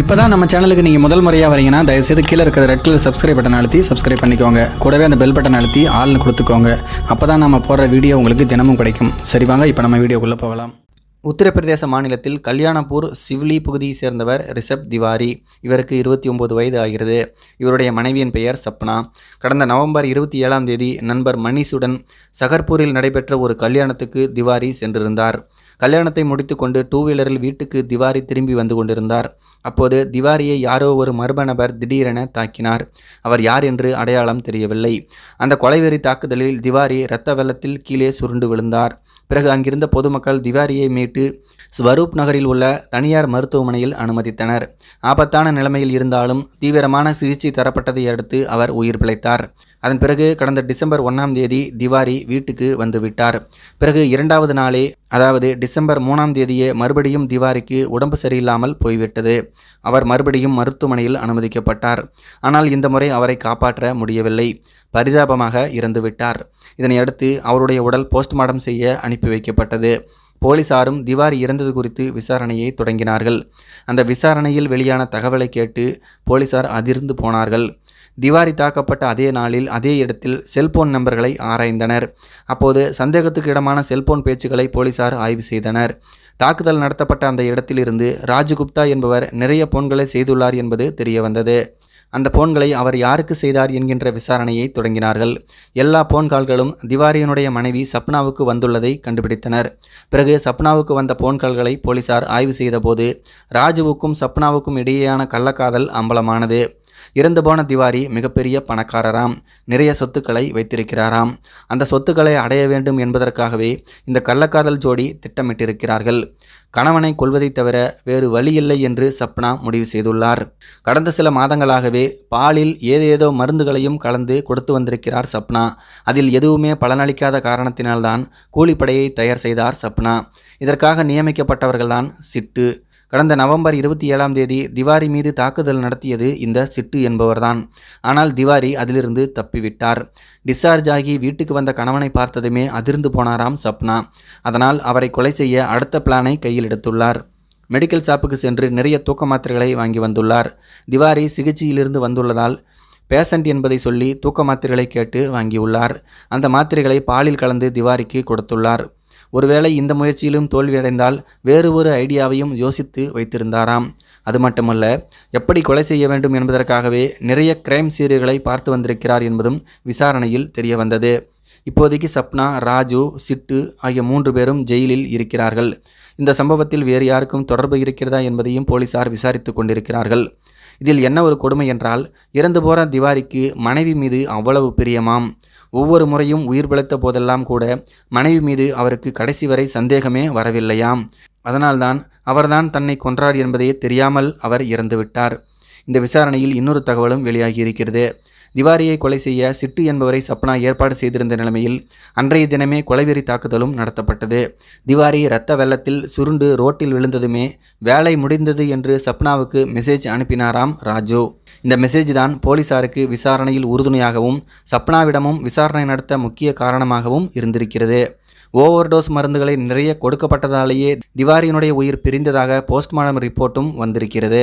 இப்போ தான் நம்ம சேனலுக்கு நீங்கள் முதல் முறையாக வரீங்கன்னா தயவுசெய்து கீழே இருக்கிற ரெட் கலர் சப்ஸ்கிரைப் பட்டன் அழுத்தி சப்ஸ்கிரைப் பண்ணிக்கோங்க. கூடவே அந்த பெல் பட்டன் அழுத்தி ஆள்னு கொடுத்துக்கோங்க. அப்போ தான் நம்ம போடுற வீடியோ உங்களுக்கு தினமும் கிடைக்கும். சரி வாங்க இப்போ நம்ம வீடியோக்குள்ளே போகலாம். உத்தரப்பிரதேச மாநிலத்தில் கல்யாணப்பூர் சிவ்லி பகுதியை சேர்ந்தவர் ரிஷப் திவாரி. இவருக்கு இருபத்தி ஒம்பது வயது ஆகிறது. இவருடைய மனைவியின் பெயர் சப்னா. கடந்த நவம்பர் இருபத்தி ஏழாம் தேதி நண்பர் மணிஷுடன் சகர்பூரில் நடைபெற்ற ஒரு கல்யாணத்துக்கு திவாரி சென்றிருந்தார். கல்யாணத்தை முடித்துக்கொண்டு டூ வீலரில் வீட்டுக்கு திவாரி திரும்பி வந்து கொண்டிருந்தார். அப்போது திவாரியை யாரோ ஒரு மர்ம நபர் திடீரென தாக்கினார். அவர் யார் என்று அடையாளம் தெரியவில்லை. அந்த கொலைவெறி தாக்குதலில் திவாரி இரத்த வெள்ளத்தில் கீழே சுருண்டு விழுந்தார். பிறகு அங்கிருந்த பொதுமக்கள் திவாரியை மீட்டு ஸ்வரூப் நகரில் உள்ள தனியார் மருத்துவமனையில் அனுமதித்தனர். ஆபத்தான நிலைமையில் இருந்தாலும் தீவிரமான சிகிச்சை தரப்பட்டதை அடுத்து அவர் உயிர் பிழைத்தார். அதன் பிறகு கடந்த டிசம்பர் ஒன்றாம் தேதி திவாரி வீட்டுக்கு வந்துவிட்டார் பிறகு இரண்டாவது நாளே அதாவது டிசம்பர் மூணாம் தேதியே மறுபடியும் திவாரிக்கு உடம்பு சரியில்லாமல் போய்விட்டது. அவர் மறுபடியும் மருத்துவமனையில் அனுமதிக்கப்பட்டார். ஆனால் இந்த முறை அவரை காப்பாற்ற முடியவில்லை. பரிதாபமாக இறந்துவிட்டார். இதனையடுத்து அவருடைய உடல் போஸ்ட்மார்ட்டம் செய்ய அனுப்பி வைக்கப்பட்டது. போலீசாரும் திவாரி இறந்தது குறித்து விசாரணையை தொடங்கினார்கள். அந்த விசாரணையில் வெளியான தகவலை கேட்டு போலீசார் அதிர்ந்து போனார்கள். திவாரி தாக்கப்பட்ட அதே நாளில் அதே இடத்தில் செல்போன் நம்பர்களை ஆராய்ந்தனர். அப்போது சந்தேகத்துக்கு இடமான செல்போன் பேச்சுக்களை போலீசார் ஆய்வு செய்தனர். தாக்குதல் நடத்தப்பட்ட அந்த இடத்திலிருந்து ராஜகுப்தா என்பவர் நிறைய போன்களை செய்துள்ளார் என்பது தெரியவந்தது. அந்த போன்களை அவர் யாருக்கு செய்தார் என்கின்ற விசாரணையை தொடங்கினார்கள். எல்லா போன் கால்களும் திவாரியனுடைய மனைவி சப்னாவுக்கு வந்துள்ளதை கண்டுபிடித்தனர். பிறகு சப்னாவுக்கு வந்த போன் கால்களை போலீசார் ஆய்வு செய்தபோது ராஜுவுக்கும் சப்னாவுக்கும் இடையேயான கள்ளக்காதல் அம்பலமானது. இறந்து போன திவாரி மிகப்பெரிய பணக்காரராம். நிறைய சொத்துக்களை வைத்திருக்கிறாராம். அந்த சொத்துக்களை அடைய வேண்டும் என்பதற்காகவே இந்த கள்ளக்காதல் ஜோடி திட்டமிட்டிருக்கிறார்கள். கணவனை கொள்வதை தவிர வேறு வழியில்லை என்று சப்னா முடிவு செய்துள்ளார். கடந்த சில மாதங்களாகவே பாலில் ஏதேதோ மருந்துகளையும் கலந்து கொடுத்து வந்திருக்கிறார் சப்னா. அதில் எதுவுமே பலனளிக்காத காரணத்தினால்தான் கூலிப்படையை தயார் செய்தார் சப்னா. இதற்காக நியமிக்கப்பட்டவர்கள்தான் சிட்டு. கடந்த நவம்பர் இருபத்தி ஏழாம் தேதி திவாரி மீது தாக்குதல் நடத்தியது இந்த சிட்டு என்பவர்தான். ஆனால் திவாரி அதிலிருந்து தப்பிவிட்டார். டிஸ்சார்ஜ் ஆகி வீட்டுக்கு வந்த கணவனை பார்த்ததுமே அதிர்ந்து போனாராம் சப்னா. அதனால் அவரை கொலை செய்ய அடுத்த பிளானை கையில் எடுத்துள்ளார். மெடிக்கல் ஷாப்புக்கு சென்று நிறைய தூக்க மாத்திரைகளை வாங்கி வந்துள்ளார். திவாரி சிகிச்சையிலிருந்து வந்துள்ளதால் பேஷண்ட் என்பதை சொல்லி தூக்க மாத்திரைகளை கேட்டு வாங்கியுள்ளார். அந்த மாத்திரைகளை பாலில் கலந்து திவாரிக்கு கொடுத்துள்ளார். ஒருவேளை இந்த முயற்சியிலும் தோல்வியடைந்தால் வேறு ஒரு ஐடியாவையும் யோசித்து வைத்திருந்தாராம். அது மட்டுமல்ல எப்படி கொலை செய்ய வேண்டும் என்பதற்காகவே நிறைய கிரைம் சீரியல்களை பார்த்து வந்திருக்கிறார் என்பதும் விசாரணையில் தெரிய வந்தது இப்போதைக்கு சப்னா ராஜு சிட்டு ஆகிய மூன்று பேரும் ஜெயிலில் இருக்கிறார்கள். இந்த சம்பவத்தில் வேறு யாருக்கும் தொடர்பு இருக்கிறதா என்பதையும் போலீசார் விசாரித்து கொண்டிருக்கிறார்கள். இதில் என்ன ஒரு கொடுமை என்றால் இறந்து போகிற திவாரிக்கு மனைவி மீது அவ்வளவு பிரியமாம். ஒவ்வொரு முறையும் உயிர் பிழைத்த போதெல்லாம் கூட மனைவி மீது அவருக்கு கடைசி வரை சந்தேகமே வரவில்லையாம். அதனால்தான் அவர்தான் தன்னை கொன்றார் என்பதே தெரியாமல் அவர் இறந்துவிட்டார். இந்த விசாரணையில் இன்னொரு தகவலும் வெளியாகி இருக்கிறது. திவாரியை கொலை செய்ய சிட்டு என்பவரை சப்னா ஏற்பாடு செய்திருந்த நிலைமையில் அன்றைய தினமே கொலைவெறி தாக்குதலும் நடத்தப்பட்டது. திவாரி இரத்த வெள்ளத்தில் சுருண்டு ரோட்டில் விழுந்ததுமே வேலை முடிந்தது என்று சப்னாவுக்கு மெசேஜ் அனுப்பினாராம் ராஜு. இந்த மெசேஜ் தான் போலீசாருக்கு விசாரணையில் உறுதுணையாகவும் சப்னாவிடமும் விசாரணை நடத்த முக்கிய காரணமாகவும் இருந்திருக்கிறது. ஓவர்டோஸ் மருந்துகளை நிறைய கொடுக்கப்பட்டதாலேயே திவாரியினுடைய உயிர் பிரிந்ததாக போஸ்ட்மார்டம் ரிப்போர்ட்டும் வந்திருக்கிறது.